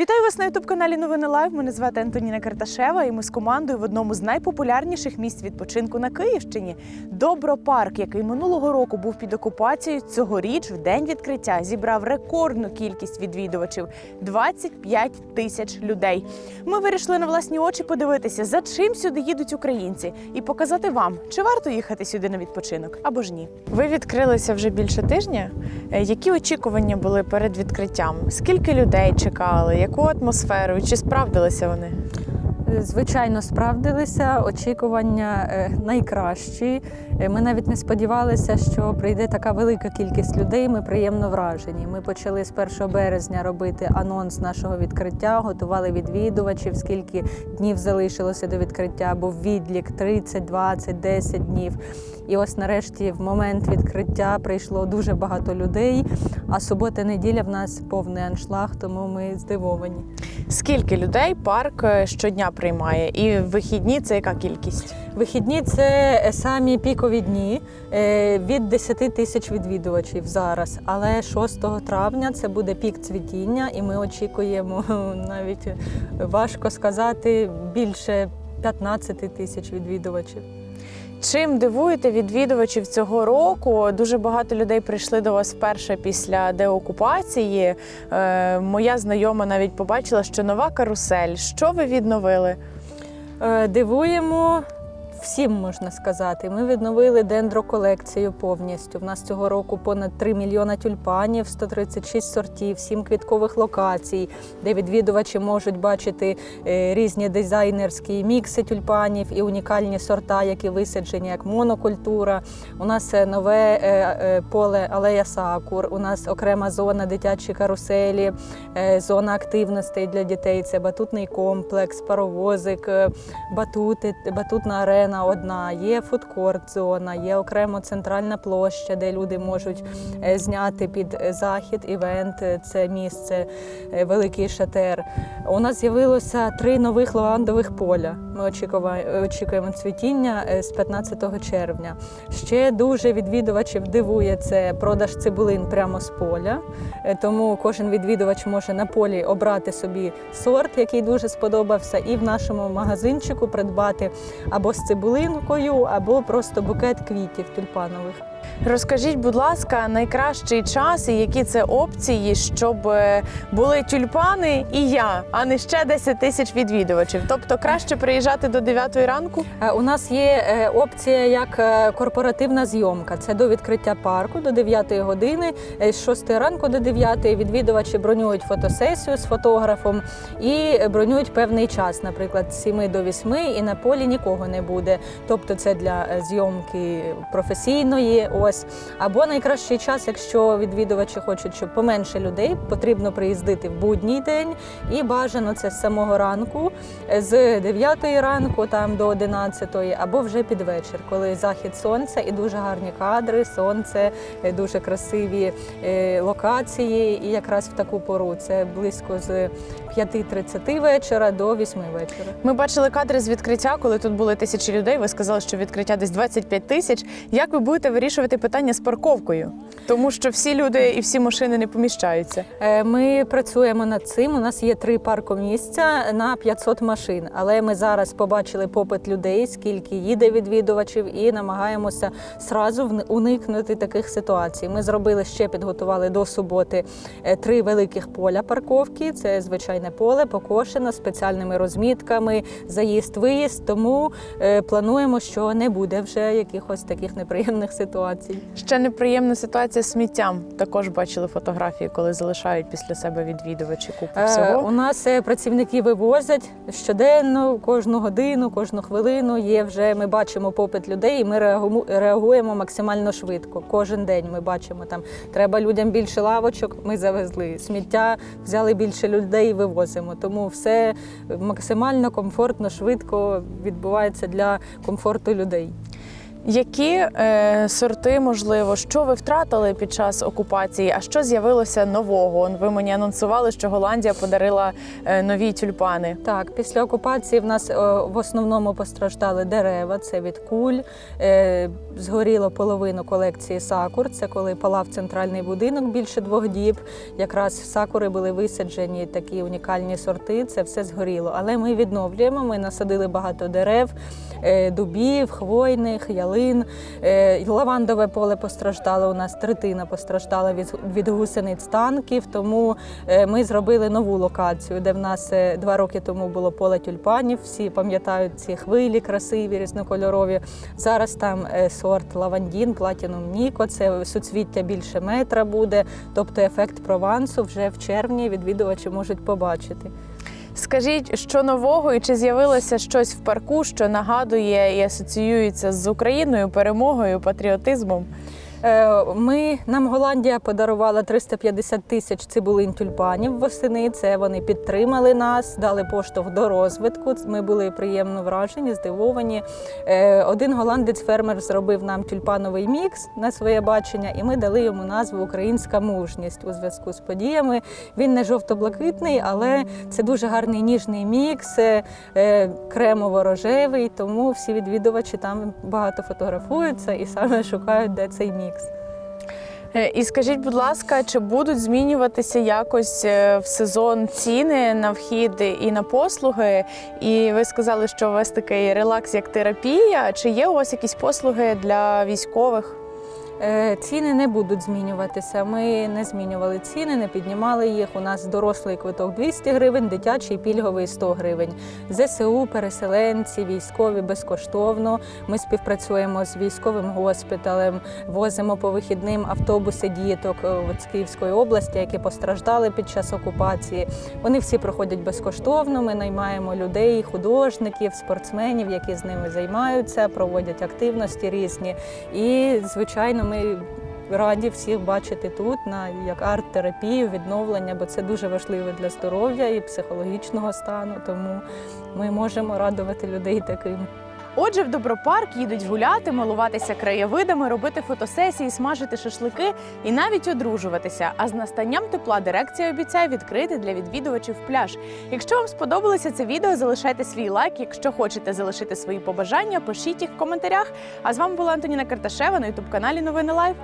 Вітаю вас на ютуб-каналі Новини Лайв. Мене звати Антоніна Карташева, і ми з командою в одному з найпопулярніших місць відпочинку на Київщині Добропарк, який минулого року був під окупацією. Цьогоріч в день відкриття зібрав рекордну кількість відвідувачів 25 тисяч людей. Ми вирішили на власні очі подивитися, за чим сюди їдуть українці, і показати вам, чи варто їхати сюди на відпочинок або ж ні. Ви відкрилися вже більше тижня. Е, Які очікування були перед відкриттям? Скільки людей чекали? Яку атмосферу? Чи справдилися вони? Звичайно, справдилися. Очікування е, найкращі. Е, Ми навіть не сподівалися, що прийде така велика кількість людей. Ми приємно вражені. Ми почали з 1 березня робити анонс нашого відкриття, готували відвідувачів, скільки днів залишилося до відкриття. Був відлік 30, 20, 10 днів. І ось нарешті, в момент відкриття прийшло дуже багато людей. А субота-неділя в нас повний аншлаг, тому ми здивовані. Скільки людей парк е, щодня приймає? І вихідні це яка кількість? Вихідні це е, самі пікові дні е, від 10 тисяч відвідувачів зараз. Але 6 травня це буде пік цвітіння, і ми очікуємо навіть важко сказати більше 15 тисяч відвідувачів. Чим дивуєте відвідувачів цього року? Дуже багато людей прийшли до вас вперше після деокупації. Е, моя знайома навіть побачила, що нова карусель. Що ви відновили? Е, Дивуємо всім, можна сказати. Ми відновили дендроколекцію повністю. У нас цього року понад 3 мільйона тюльпанів, 136 сортів, 7 квіткових локацій, де відвідувачі можуть бачити е, різні дизайнерські мікси тюльпанів і унікальні сорта, які висаджені як монокультура. У нас е, нове е, поле алея сакур. У нас окрема зона дитячі каруселі, зона активностей для дітей. Це батутний комплекс, паровозик, батути, батутна арена одна, є фудкорт зона, є окремо центральна площа, де люди можуть е, зняти під е, захід, івент. е, Це місце, великий шатер. У нас з'явилося три нових лавандових поля. Ми очікуємо цвітіння е, з 15 червня. Ще дуже відвідувачів дивує це продаж цибулин прямо з поля. Е, Тому кожен відвідувач може на полі обрати собі сорт, який дуже сподобався, і в нашому магазинчику придбати або з цибулинкою, або просто букет квітів тюльпанових. Розкажіть, будь ласка, найкращий час і які це опції, щоб е, були тюльпани і я, а не ще 10 тисяч відвідувачів. Тобто краще приїжджати до 9 ранку. Е, У нас є е, опція як корпоративна зйомка. Це до відкриття парку до 9 години, з 6 ранку до 9 відвідувачі бронюють фотосесію з фотографом і бронюють певний час, наприклад, з 7 до 8, і на полі нікого не буде. Тобто це для зйомки професійної. Ось або найкращий час, якщо відвідувачі хочуть, щоб поменше людей, потрібно приїздити в будній день, і бажано це з самого ранку, з 9 ранку там до 11, або вже під вечір, коли захід сонця і дуже гарні кадри, сонце, е, дуже красиві е, локації. І якраз в таку пору це близько з 5.30 вечора до 8 вечора. Ми бачили кадри з відкриття, коли тут були тисячі людей. Ви сказали, що відкриття десь 25 тисяч. Як ви будете вирішувати питання з парковкою? Тому що всі люди і всі машини не поміщаються. Е, Ми працюємо над цим. У нас є три паркомісця на 500 машин. Але ми зараз побачили попит людей, скільки їде відвідувачів, і намагаємося зразу вни- уникнути таких ситуацій. Ми зробили ще підготували до суботи е, три великих поля парковки. Це звичайне поле, покошено спеціальними розмітками, заїзд, виїзд. Тому е, плануємо, що не буде вже якихось таких неприємних ситуацій. Ще неприємна ситуація з сміттям. Також бачили фотографії, коли залишають після себе відвідувачі купу Е, всього. У нас е, працівники вивозять щоденно, кожну годину, кожну хвилину. Є вже ми бачимо попит людей, і ми реагуємо максимально швидко. Кожен день ми бачимо там. Треба людям більше лавочок. Ми завезли сміття, взяли більше людей, вивозимо. Тому все максимально комфортно, швидко відбувається для комфорту людей. Які е, сорти, можливо, що ви втратили під час окупації, а що з'явилося нового? Ви мені анонсували, що Голландія подарила е, нові тюльпани. Так, після окупації в нас е, в основному постраждали дерева. Це від куль. Е, Згоріло половину колекції сакур. Це коли палав центральний будинок більше двох діб. Якраз сакури були висаджені, такі унікальні сорти. Це все згоріло. Але ми відновлюємо. Ми насадили багато дерев, дубів, хвойних, ялин. Е, Лавандове поле постраждало. У нас третина постраждала від, від гусениць танків. Тому е, ми зробили нову локацію, де в нас е, два роки тому було поле тюльпанів. Всі пам'ятають ці хвилі красиві, різнокольорові. Зараз там е, сорт лавандін, платінум Ніко. Це суцвіття більше метра буде. Тобто ефект провансу вже в червні відвідувачі можуть побачити. Скажіть, що нового і чи з'явилося щось в парку, що нагадує і асоціюється з Україною, перемогою, патріотизмом? Е, Ми нам Голландія подарувала 350 тисяч цибулин тюльпанів восени. Це вони підтримали нас, дали поштовх до розвитку. Ми були приємно вражені, здивовані. Е, Один голландець фермер зробив нам тюльпановий мікс на своє бачення, і ми дали йому назву Українська мужність у зв'язку з подіями. Він не жовто-блакитний, але це дуже гарний ніжний мікс, е, кремово-рожевий. Тому всі відвідувачі там багато фотографуються і саме шукають, де цей мікс. Е, І скажіть, будь ласка, чи будуть змінюватися якось е, в сезон ціни на вхід і на послуги? І ви сказали, що у вас такий релакс як терапія. Чи є у вас якісь послуги для військових? Е, Ціни не будуть змінюватися. Ми не змінювали ціни, не піднімали їх. У нас дорослий квиток 200 гривень, дитячий пільговий 100 гривень. ЗСУ, переселенці, військові безкоштовно. Ми співпрацюємо з військовим госпіталем, возимо по вихідним автобуси діток е, з Київської області, які постраждали під час окупації. Вони всі проходять безкоштовно. Ми наймаємо людей, художників, спортсменів, які з ними займаються, проводять активності різні. І, звичайно, ми раді всіх бачити тут на як арт-терапію, відновлення, бо це дуже важливо для здоров'я і психологічного стану. Тому ми можемо радувати людей таким. Отже, в Добропарк їдуть гуляти, милуватися краєвидами, робити фотосесії, смажити шашлики і навіть одружуватися. А з настанням тепла дирекція обіцяє відкрити для відвідувачів пляж. Якщо вам сподобалося це відео, залишайте свій лайк. Якщо хочете залишити свої побажання, пишіть їх в коментарях. А з вами була Антоніна Карташева на ютуб каналі Новини Лайв.